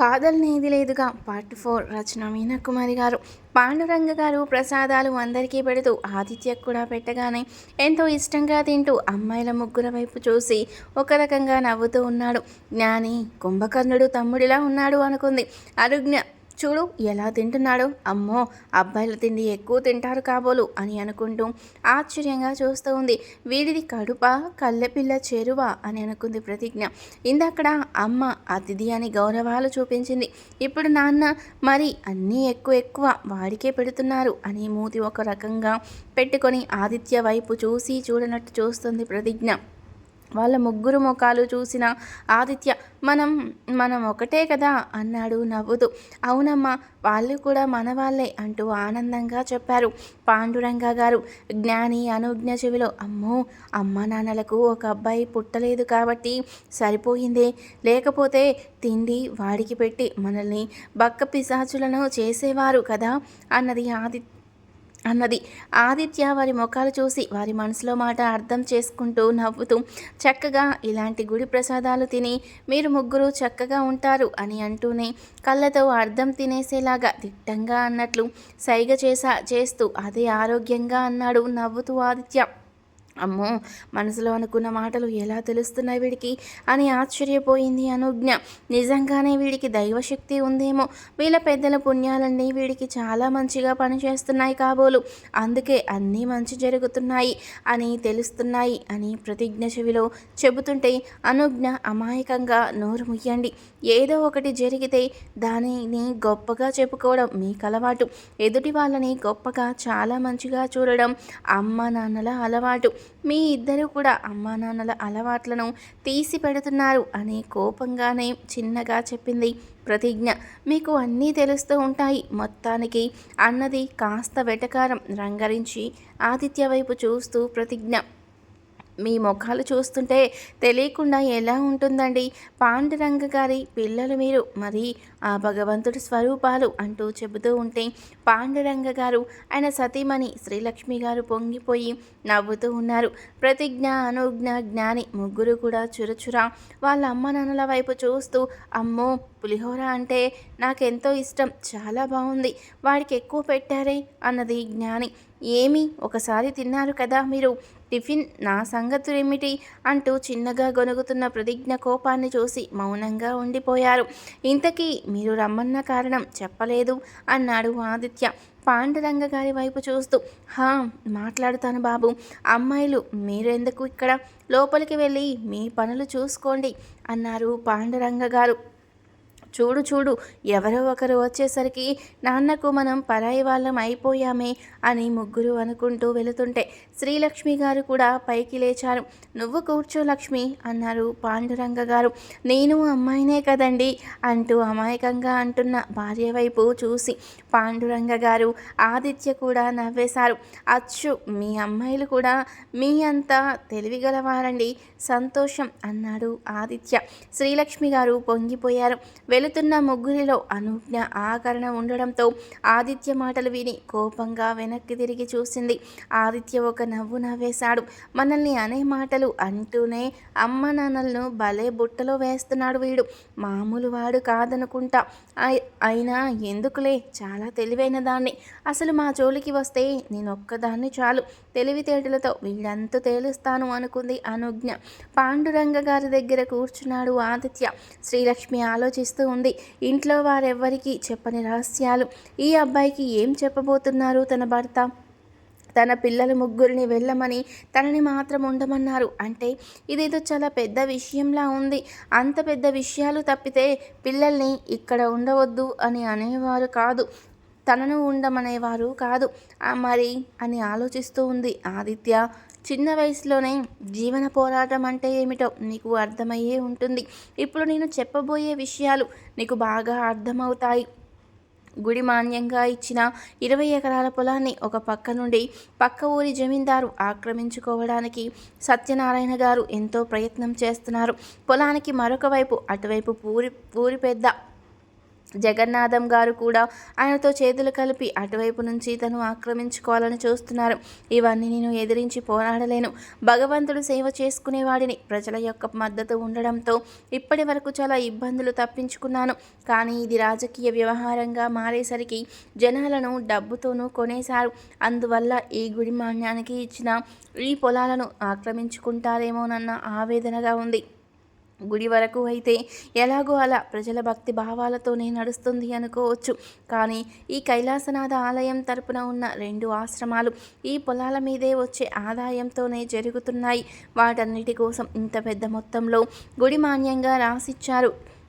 కాదలనేది లేదుగా. Part four రచన మీనకుమారి గారు. పాండురంగ గారు ప్రసాదాలు అందరికీ పెడుతూ ఆదిత్యకు కూడా పెట్టగానే ఎంతో ఇష్టంగా తింటూ అమ్మాయిల ముగ్గుర వైపు చూసి ఒక రకంగా నవ్వుతూ ఉన్నాడు. జ్ఞాని కుంభకర్ణుడు తమ్ముడిలా ఉన్నాడు అనుకుంది. అరుజ్ఞ చూడు ఎలా తింటున్నాడు. అమ్మో అబ్బాయిల తిండి ఎక్కువ తింటారు కాబోలు అని అనుకుంటూ ఆశ్చర్యంగా చూస్తూ ఉంది. వీడిది కడుప కళ్ళెపిల్ల చెరువ అని అనుకుంది ప్రతిజ్ఞ. ఇందక్కడ అమ్మ అతిథి అని గౌరవాలు చూపించింది. ఇప్పుడు నాన్న మరి అన్నీ ఎక్కువ ఎక్కువ వాడికే పెడుతున్నారు అని మూతి ఒక రకంగా పెట్టుకొని ఆదిత్య వైపు చూసి చూడనట్టు చూస్తుంది ప్రతిజ్ఞ. వాళ్ళ ముగ్గురు ముఖాలు చూసిన ఆదిత్య మనం మనం ఒకటే కదా అన్నాడు నవ్వుతూ. అవునమ్మా వాళ్ళు కూడా మన వాళ్ళే అంటూ ఆనందంగా చెప్పారు పాండురంగ గారు. జ్ఞాని అనుజ్ఞ చెవిలో అమ్మో అమ్మ నాన్నలకు ఒక అబ్బాయి పుట్టలేదు కాబట్టి సరిపోయిందే. లేకపోతే తిండి వాడికి పెట్టి మనల్ని బక్క పిశాచులను చేసేవారు కదా అన్నది ఆదిత్య అన్నది. ఆదిత్య వారి ముఖాలు చూసి వారి మనసులో మాట అర్థం చేసుకుంటూ నవ్వుతూ చక్కగా ఇలాంటి గుడి ప్రసాదాలు తిని మీరు ముగ్గురు చక్కగా ఉంటారు అని అంటూనే కళ్ళతో అర్థం తినేసేలాగా దిట్టంగా అన్నట్లు సైగ చేసా చేస్తూ అదే ఆరోగ్యంగా అన్నాడు నవ్వుతూ ఆదిత్య. అమ్మో మనసులో అనుకున్న మాటలు ఎలా తెలుస్తున్నాయి వీడికి? అని ఆశ్చర్యపోయింది అనుజ్ఞ. నిజంగానే వీడికి దైవశక్తి ఉందేమో. వీళ్ళ పెద్దల పుణ్యాలన్నీ వీడికి చాలా మంచిగా పనిచేస్తున్నాయి కాబోలు. అందుకే అన్నీ మంచి జరుగుతున్నాయి అని తెలుస్తున్నాయి అని ప్రతిజ్ఞ చెవిలో చెబుతుంటే అనుజ్ఞ అమాయకంగా నోరు ముయ్యండి. ఏదో ఒకటి జరిగితే దానిని గొప్పగా చెప్పుకోవడం మీకు అలవాటు. ఎదుటి వాళ్ళని గొప్పగా చాలా మంచిగా చూడడం అమ్మ నాన్నల అలవాటు. మీ ఇద్దరు కూడా అమ్మా నాన్నల అలవాట్లను తీసి పెడుతున్నారు అని కోపంగానే చిన్నగా చెప్పింది ప్రతిజ్ఞ. మీకు అన్నీ తెలుస్తూ ఉంటాయి. మొత్తానికి అన్నది కాస్త వెటకారం రంగరించి ఆదిత్య వైపు చూస్తూ ప్రతిజ్ఞ. మీ ముఖాలు చూస్తుంటే తెలియకుండా ఎలా ఉంటుందండి? పాండురంగ గారి పిల్లలు మీరు. మరి ఆ భగవంతుడి స్వరూపాలు అంటూ చెబుతూ ఉంటే పాండురంగ గారు ఆయన సతీమణి శ్రీలక్ష్మి గారు పొంగిపోయి నవ్వుతూ ఉన్నారు. ప్రతిజ్ఞ అనుజ్ఞ జ్ఞాని ముగ్గురు కూడా చురచురా వాళ్ళ అమ్మ నాన్నల వైపు చూస్తూ అమ్మో పులిహోర అంటే నాకెంతో ఇష్టం చాలా బాగుంది వాడికి ఎక్కువ పెట్టారే అన్నది జ్ఞాని. ఏమి ఒకసారి తిన్నారు కదా మీరు? టిఫిన్ నా సంగతులేమిటి అంటూ చిన్నగా గొనుగుతున్న ప్రతిజ్ఞ కోపాన్ని చూసి మౌనంగా ఉండిపోయారు. ఇంతకీ మీరు రమ్మన్న కారణం చెప్పలేదు అన్నాడు ఆదిత్య పాండురంగ గారి వైపు చూస్తూ. హా మాట్లాడుతాను బాబు. అమ్మాయిలు మీరెందుకు ఇక్కడ? లోపలికి వెళ్ళి మీ పనులు చూసుకోండి అన్నారు పాండురంగ గారు. చూడు చూడు ఎవరో ఒకరు వచ్చేసరికి నాన్నకు మనం పరాయి వాళ్ళం అయిపోయామే అని ముగ్గురు అనుకుంటూ వెళుతుంటే శ్రీలక్ష్మి గారు కూడా పైకి లేచారు. నువ్వు కూర్చో లక్ష్మి అన్నారు పాండురంగ గారు. నేను అమ్మాయినే కదండి అంటూ అమాయకంగా అంటున్న భార్య వైపు చూసి పాండురంగ గారు ఆదిత్య కూడా నవ్వేశారు. అచ్చు మీ అమ్మాయిలు కూడా మీ అంతా తెలివిగలవారండి సంతోషం అన్నాడు ఆదిత్య. శ్రీలక్ష్మి గారు పొంగిపోయారు. వెళుతున్న ముగ్గురిలో అనుజ్ఞ ఆకరణ ఉండడంతో ఆదిత్య మాటలు విని కోపంగా వెనక్కి తిరిగి చూసింది. ఆదిత్య ఒక నవ్వు నవ్వేశాడు. మనల్ని అనే మాటలు అంటూనే అమ్మ నాన్నలను భలే బుట్టలో వేస్తున్నాడు వీడు. మామూలు వాడు కాదనుకుంటా. అయినా ఎందుకులే? చాలా తెలివైన దాన్ని. అసలు మా జోలికి వస్తే నేను ఒక్కదాన్ని చాలు. తెలివితేటలతో వీళ్ళంతా తేలుస్తాను అనుకుంది అనుజ్ఞ పాండురంగ గారి దగ్గర కూర్చున్నాడు ఆదిత్య. శ్రీలక్ష్మి ఆలోచిస్తూ ఉంది. ఇంట్లో వారెవ్వరికీ చెప్పని రహస్యాలు. ఈ అబ్బాయికి ఏం చెప్పబోతున్నారు తన భర్త? తన పిల్లల ముగ్గురిని వెళ్ళమని తనని మాత్రం ఉండమన్నారు. అంటే ఇదేదో చాలా పెద్ద విషయంలా ఉంది. అంత పెద్ద విషయాలు తప్పితే పిల్లల్ని ఇక్కడ ఉండవద్దు అని అనేవారు కాదు. తనను ఉండమనేవారు కాదు. మరి అని ఆలోచిస్తూ ఉంది ఆదిత్య. చిన్న వయసులోనే జీవన పోరాటం అంటే ఏమిటో నీకు అర్థమయ్యే ఉంటుంది. ఇప్పుడు నేను చెప్పబోయే విషయాలు నీకు బాగా అర్థమవుతాయి. గుడి మాన్యంగా ఇచ్చిన ఇరవై ఎకరాల పొలాన్ని ఒక పక్క నుండి పక్క ఊరి జమీందారు ఆక్రమించుకోవడానికి సత్యనారాయణ గారు ఎంతో ప్రయత్నం చేస్తున్నారు. పొలానికి మరొక వైపు అటువైపు పూరి ఊరి పెద్ద జగన్నాథం గారు కూడా ఆయనతో చేతులు కలిపి అటువైపు నుంచి తను ఆక్రమించుకోవాలని చూస్తున్నారు. ఇవన్నీ నేను ఎదిరించి పోరాడలేను. భగవంతుడు సేవ చేసుకునేవాడిని. ప్రజల యొక్క మద్దతు ఉండడంతో ఇప్పటి వరకు చాలా ఇబ్బందులు తప్పించుకున్నాను. కానీ ఇది రాజకీయ వ్యవహారంగా మారేసరికి జనాలను డబ్బుతోనూ కొనేశారు. అందువల్ల ఈ గుడి మాన్యానికి ఇచ్చిన ఈ పొలాలను ఆక్రమించుకుంటారేమోనన్న ఆవేదనగా ఉంది. గుడి వరకు అయితే ఎలాగో అలా ప్రజల భక్తి భావాలతోనే నడుస్తుంది అనుకోవచ్చు. కానీ ఈ కైలాసనాథ ఆలయం తరపున ఉన్న రెండు ఆశ్రమాలు ఈ పొలాల మీదే వచ్చే ఆదాయంతోనే జరుగుతున్నాయి. వాటన్నిటి కోసం ఇంత పెద్ద మొత్తంలో గుడి మాన్యంగా రాసిచ్చారు.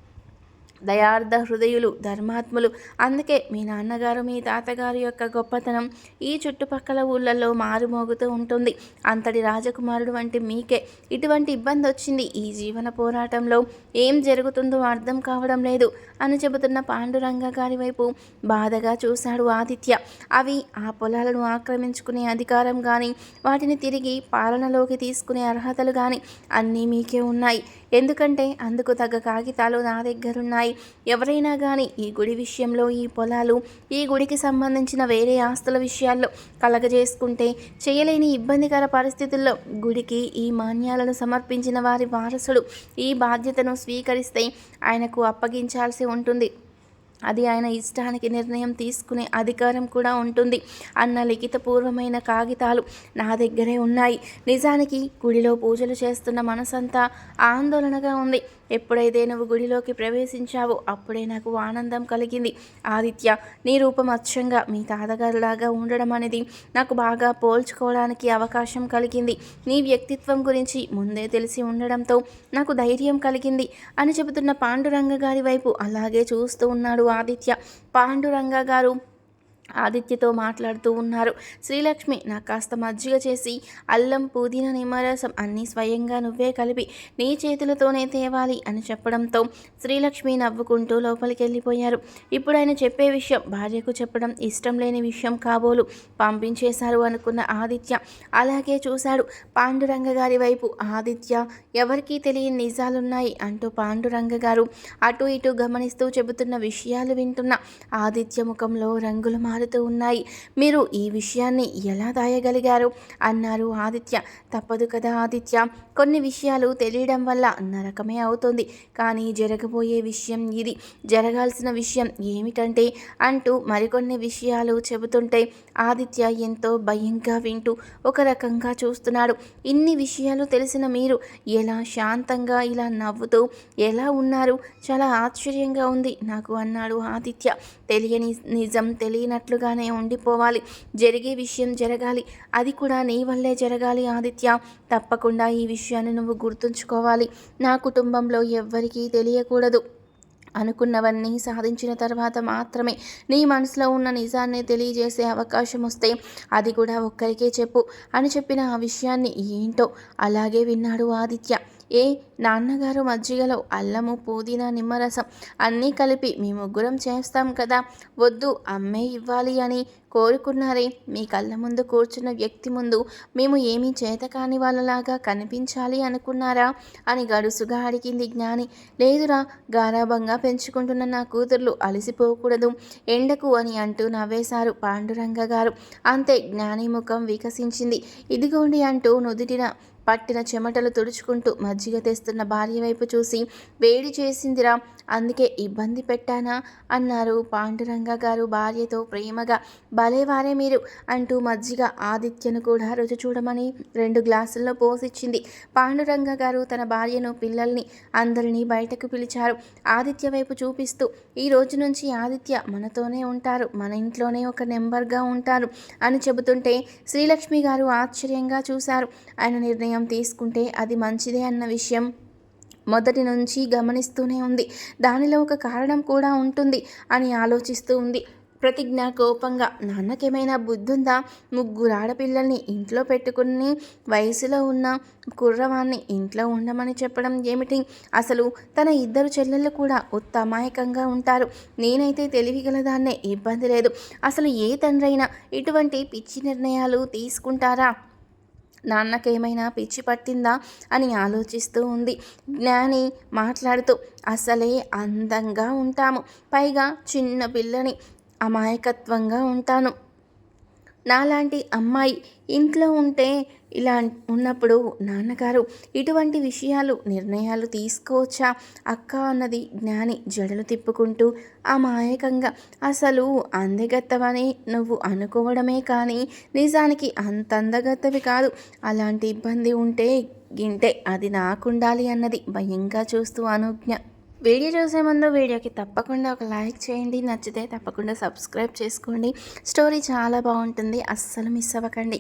దయార్థ హృదయులు ధర్మాత్ములు. అందుకే మీ నాన్నగారు మీ తాతగారు యొక్క గొప్పతనం ఈ చుట్టుపక్కల ఊళ్ళల్లో మారుమోగుతూ ఉంటుంది. అంతటి రాజకుమారుడు వంటి మీకే ఇటువంటి ఇబ్బంది వచ్చింది. ఈ జీవన పోరాటంలో ఏం జరుగుతుందో అర్థం కావడం లేదు అని చెబుతున్న పాండురంగ గారి వైపు బాధగా చూశాడు ఆదిత్య. అవి ఆ పొలాలను ఆక్రమించుకునే అధికారం కానీ వాటిని తిరిగి పాలనలోకి తీసుకునే అర్హతలు కానీ అన్నీ మీకే ఉన్నాయి. ఎందుకంటే అందుకు తగ్గ కాగితాలు నా దగ్గరున్నాయి. ఎవరైనా కానీ ఈ గుడి విషయంలో ఈ పొలాలు ఈ గుడికి సంబంధించిన వేరే ఆస్తుల విషయాల్లో కలగజేసుకుంటే చేయలేని ఇబ్బందికర పరిస్థితుల్లో గుడికి ఈ మాన్యాలను సమర్పించిన వారి వారసుడు ఈ బాధ్యతను స్వీకరిస్తే ఆయనకు అప్పగించాల్సి ఉంటుంది. అది ఆయన ఇష్టానికి నిర్ణయం తీసుకునే అధికారం కూడా ఉంటుంది. అన్న లిఖితపూర్వమైన కాగితాలు నా దగ్గరే ఉన్నాయి. నిజానికి గుడిలో పూజలు చేస్తున్న మనసంతా ఆందోళనగా ఉంది. ఎప్పుడైతే నువ్వు గుడిలోకి ప్రవేశించావో అప్పుడే నాకు ఆనందం కలిగింది. ఆదిత్య నీ రూపం అచ్చంగా మీ తాతగారులాగా ఉండడం అనేది నాకు బాగా పోల్చుకోవడానికి అవకాశం కలిగింది. నీ వ్యక్తిత్వం గురించి ముందే తెలిసి ఉండడంతో నాకు ధైర్యం కలిగింది. అని చెబుతున్న పాండురంగ గారి వైపు అలాగే చూస్తూ ఉన్నాడు ఆదిత్య. పాండురంగ గారు ఆదిత్యతో మాట్లాడుతూ ఉన్నారు. శ్రీలక్ష్మి నాకు కాస్త మజ్జిగ చేసి అల్లం పుదీనా నిమ్మరసం అన్నీ స్వయంగా నువ్వే కలిపి నీ చేతులతోనే తేవాలి అని చెప్పడంతో శ్రీలక్ష్మి నవ్వుకుంటూ లోపలికి వెళ్ళిపోయారు ఇప్పుడు ఆయన చెప్పే విషయం భార్యకు చెప్పడం ఇష్టం లేని విషయం కాబోలు పంపించేశారు అనుకున్న ఆదిత్య. అలాగే చూశాడు పాండురంగ గారి వైపు ఆదిత్య ఎవరికీ తెలియని నిజాలున్నాయి అంటూ పాండురంగ గారు అటు ఇటు గమనిస్తూ చెబుతున్న విషయాలు వింటున్న ఆదిత్య ముఖంలో రంగులు మారుతూ ఉన్నాయి. మీరు ఈ విషయాన్ని ఎలా దాయగలిగారు అన్నారు ఆదిత్య. తప్పదు కదా ఆదిత్య. కొన్ని విషయాలు తెలియడం వల్ల నరకమే అవుతుంది. కానీ జరగబోయే విషయం ఇది. జరగాల్సిన విషయం ఏమిటంటే అంటూ మరికొన్ని విషయాలు చెబుతుంటే ఆదిత్య ఎంతో భయంగా వింటూ ఒక రకంగా చూస్తున్నాడు. ఇన్ని విషయాలు తెలిసిన మీరు ఎలా శాంతంగా ఇలా నవ్వుతూ ఎలా ఉన్నారు? చాలా ఆశ్చర్యంగా ఉంది నాకు అన్నాడు ఆదిత్య. తెలియని నిజం తెలియనట్టు తెలియనట్లుగానే ఉండిపోవాలి. జరిగే విషయం జరగాలి. అది కూడా నీ వల్లే జరగాలి ఆదిత్య. తప్పకుండా ఈ విషయాన్ని నువ్వు గుర్తుంచుకోవాలి. నా కుటుంబంలో ఎవ్వరికీ తెలియకూడదు. అనుకున్నవన్నీ సాధించిన తర్వాత మాత్రమే నీ మనసులో ఉన్న నిజాన్ని తెలియజేసే అవకాశం వస్తే అది కూడా ఒక్కరికే చెప్పు. అని చెప్పిన ఆ విషయాన్ని ఏంటో అలాగే విన్నాడు ఆదిత్య. ఏ నాన్నగారు మజ్జిగలో అల్లము పుదీనా నిమ్మరసం అన్నీ కలిపి మీ ముగ్గురం చేస్తాం కదా. వద్దు అమ్మే ఇవ్వాలి అని కోరుకున్నారే. మీ కళ్ళ ముందు కూర్చున్న వ్యక్తి ముందు మేము ఏమీ చేతకాని వాళ్ళలాగా కనిపించాలి అనుకున్నారా? అని గడుసుగా అడిగింది జ్ఞాని. లేదురా గారాభంగా పెంచుకుంటున్న నా కూతుర్లు అలసిపోకూడదు ఎండకు అని అంటూ నవ్వేశారు పాండురంగ గారు. అంతే జ్ఞాని ముఖం వికసించింది. ఇదిగోండి అంటూ నుదిటిన పట్టిన చెమటలు తుడుచుకుంటూ మజ్జిగ తెస్తున్న భార్య వైపు చూసి వేడి చేసిందిరా అందుకే ఇబ్బంది పెట్టానా? అన్నారు పాండురంగ గారు భార్యతో ప్రేమగా. భలేవారే మీరు అంటూ మజ్జిగ ఆదిత్యను కూడా రుచి చూడమని రెండు గ్లాసుల్లో పోసిచ్చింది. పాండురంగ గారు తన భార్యను పిల్లల్ని అందరినీ బయటకు పిలిచారు. ఆదిత్య వైపు చూపిస్తూ ఈ రోజు నుంచి ఆదిత్య మనతోనే ఉంటారు మన ఇంట్లోనే ఒక నెంబర్గా ఉంటారు అని చెబుతుంటే శ్రీలక్ష్మి గారు ఆశ్చర్యంగా చూశారు. ఆయన నిర్ణయం తీసుకుంటే అది మంచిదే అన్న విషయం మొదటి నుంచి గమనిస్తూనే ఉంది. దానిలో ఒక కారణం కూడా ఉంటుంది అని ఆలోచిస్తూ ఉంది. ప్రతిజ్ఞ కోపంగా నాన్నకేమైనా బుద్ధుందా? ముగ్గురు ఆడపిల్లల్ని ఇంట్లో పెట్టుకుని వయసులో ఉన్న కుర్రవాన్ని ఇంట్లో ఉండమని చెప్పడం ఏమిటి? అసలు తన ఇద్దరు చెల్లెళ్ళు కూడా ఉత్తమాయకంగా ఉంటారు. నేనైతే తెలివిగలదాన్నే ఇబ్బంది లేదు. అసలు ఏ తండ్రైనా ఇటువంటి పిచ్చి నిర్ణయాలు తీసుకుంటారా? నాన్నకేమైనా పిచ్చి పట్టిందా అని ఆలోచిస్తూ ఉంది. జ్ఞాని మాట్లాడుతూ అసలే అందంగా ఉంటాము. పైగా చిన్న పిల్లని అమాయకత్వంగా ఉంటాను. నాలాంటి అమ్మాయి ఇంట్లో ఉంటే ఇలా ఉన్నప్పుడు నాన్నగారు ఇటువంటి విషయాలు నిర్ణయాలు తీసుకోవచ్చా? అక్క అన్నది జ్ఞాని జడలు తిప్పుకుంటూ అమాయకంగా అసలు అందగత్తవని నువ్వు అనుకోవడమే కానీ నిజానికి అంత అందగత్తవి కాదు. అలాంటి ఇబ్బంది ఉంటే గింటే అది నాకుండాలి అన్నది భయంగా చూస్తూ అనుజ్ఞ. వీడియో చూసే ముందు వీడియోకి తప్పకుండా ఒక లైక్ చేయండి. నచ్చితే తప్పకుండా సబ్స్క్రైబ్ చేసుకోండి. స్టోరీ చాలా బాగుంటుంది. అస్సలు మిస్ అవ్వకండి.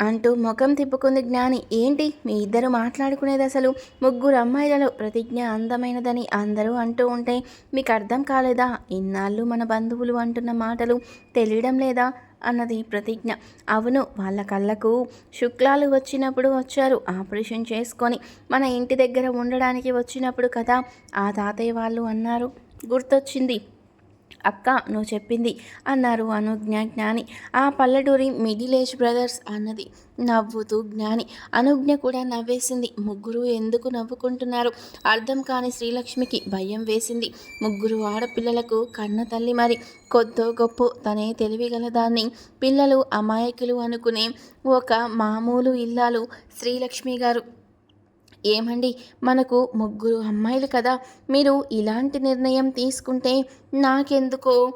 అంటూ ముఖం తిప్పుకుంది జ్ఞాని. ఏంటి? మీ ఇద్దరు మాట్లాడుకునేది అసలు? ముగ్గురు అమ్మాయిలలో ప్రతిజ్ఞ అందమైనదని అందరూ అంటూ ఉంటే మీకు అర్థం కాలేదా? ఇన్నాళ్ళు మన బంధువులు అంటున్న మాటలు తెలియడం లేదా? అన్నది ప్రతిజ్ఞ. అవును వాళ్ళ కళ్ళకు శుక్లాలు వచ్చినప్పుడు వచ్చారు. ఆపరేషన్ చేసుకొని మన ఇంటి దగ్గర ఉండడానికి వచ్చినప్పుడు కదా ఆ తాతయ్య వాళ్ళు అన్నారు. గుర్తొచ్చింది. అక్క నువ్వు చెప్పింది. అన్నారు అనుజ్ఞ జ్ఞాని. ఆ పల్లెటూరి మిడిల్ ఏజ్ బ్రదర్స్ అన్నది. నవ్వుతూ జ్ఞాని. అనుజ్ఞ కూడా నవ్వేసింది. ముగ్గురు ఎందుకు నవ్వుకుంటున్నారు? అర్థం కాని శ్రీలక్ష్మికి భయం వేసింది. ముగ్గురు ఆడపిల్లలకు కన్న తల్లి మరి. కొద్దో గొప్ప తనే తెలివిగలదాన్ని. పిల్లలు అమాయకులు అనుకునే ఒక మామూలు ఇల్లాలు శ్రీలక్ష్మి గారు. ఏమండి? మనకు ముగ్గురు అమ్మాయిలు కదా. మీరు ఇలాంటి నిర్ణయం తీసుకుంటే నాకెందుకో?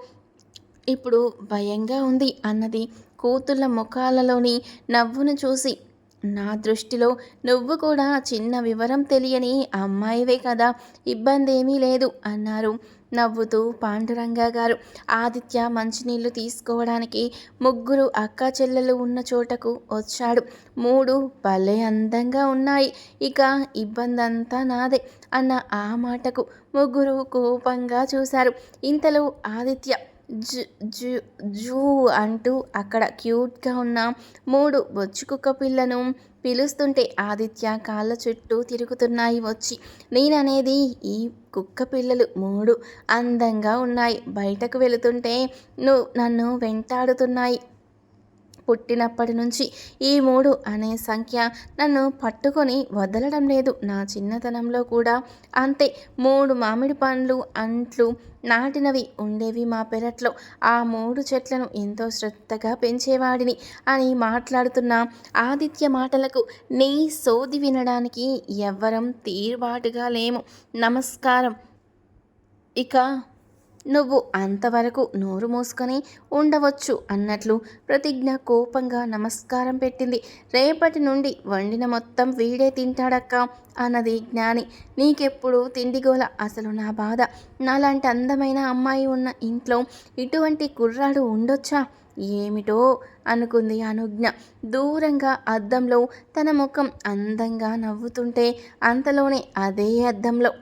ఇప్పుడు భయంగా ఉంది అన్నది కూతుళ్ళ ముఖాలలోని నవ్వును చూసి. నా దృష్టిలో నువ్వు కూడా చిన్న వివరం తెలియని అమ్మాయివే కదా. ఇబ్బంది ఏమీ లేదు అన్నారు. నవ్వుతూ పాండురంగ గారు ఆదిత్య మంచినీళ్ళు తీసుకోవడానికి ముగ్గురు అక్క చెల్లెలు ఉన్న చోటకు వచ్చాడు. మూడు భలే అందంగా ఉన్నాయి. ఇక ఇబ్బంది అంతా నాదే అన్న ఆ మాటకు ముగ్గురు కోపంగా చూశారు. ఇంతలో ఆదిత్య జు జు జూ అంటూ అక్కడ క్యూట్గా ఉన్న మూడు బొచ్చు కుక్క పిల్లను పిలుస్తుంటే ఆదిత్య కాళ్ళ చుట్టూ తిరుగుతున్నాయి వచ్చి నేననేది ఈ కుక్క పిల్లలు మూడు అందంగా ఉన్నాయి. బయటకు వెళుతుంటే నువ్వు నన్ను వెంటాడుతున్నాయి. పుట్టినప్పటి నుంచి ఈ మూడు అనే సంఖ్య నన్ను పట్టుకొని వదలడం లేదు. నా చిన్నతనంలో కూడా అంతే. మూడు మామిడి పండ్లు అంట్లు నాటినవి ఉండేవి మా పెరట్లో. ఆ మూడు చెట్లను ఎంతో శ్రద్ధగా పెంచేవాడిని అని మాట్లాడుతున్న ఆదిత్య మాటలకు నీ సోది వినడానికి ఎవ్వరం తీరుబాటుగా లేము. నమస్కారం. ఇక నువ్వు అంతవరకు నోరు మూసుకొని ఉండవచ్చు అన్నట్లు ప్రతిజ్ఞ కోపంగా నమస్కారం పెట్టింది. రేపటి నుండి వండిన మొత్తం వీడే తింటాడక్క అన్నది జ్ఞాని. నీకెప్పుడు తిండిగోల అసలు నా బాధ. నాలాంటి అందమైన అమ్మాయి ఉన్న ఇంట్లో ఇటువంటి కుర్రాడు ఉండొచ్చా? ఏమిటో అనుకుంది అనుజ్ఞ. దూరంగా అద్దంలో తన ముఖం అందంగా నవ్వుతుంటే అంతలోనే అదే అద్దంలో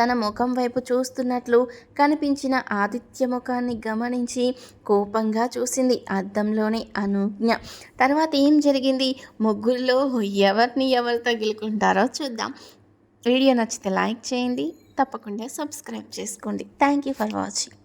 తన ముఖం వైపు చూస్తున్నట్లు కనిపించిన ఆదిత్య ముఖాన్ని గమనించి కోపంగా చూసింది అద్దంలోనే అనుజ్ఞ. తర్వాత ఏం జరిగింది? ముగ్గురిలో ఎవరిని ఎవరు తగులుకుంటారో చూద్దాం. వీడియో నచ్చితే లైక్ చేయండి తప్పకుండా సబ్స్క్రైబ్ చేసుకోండి. Thank you for watching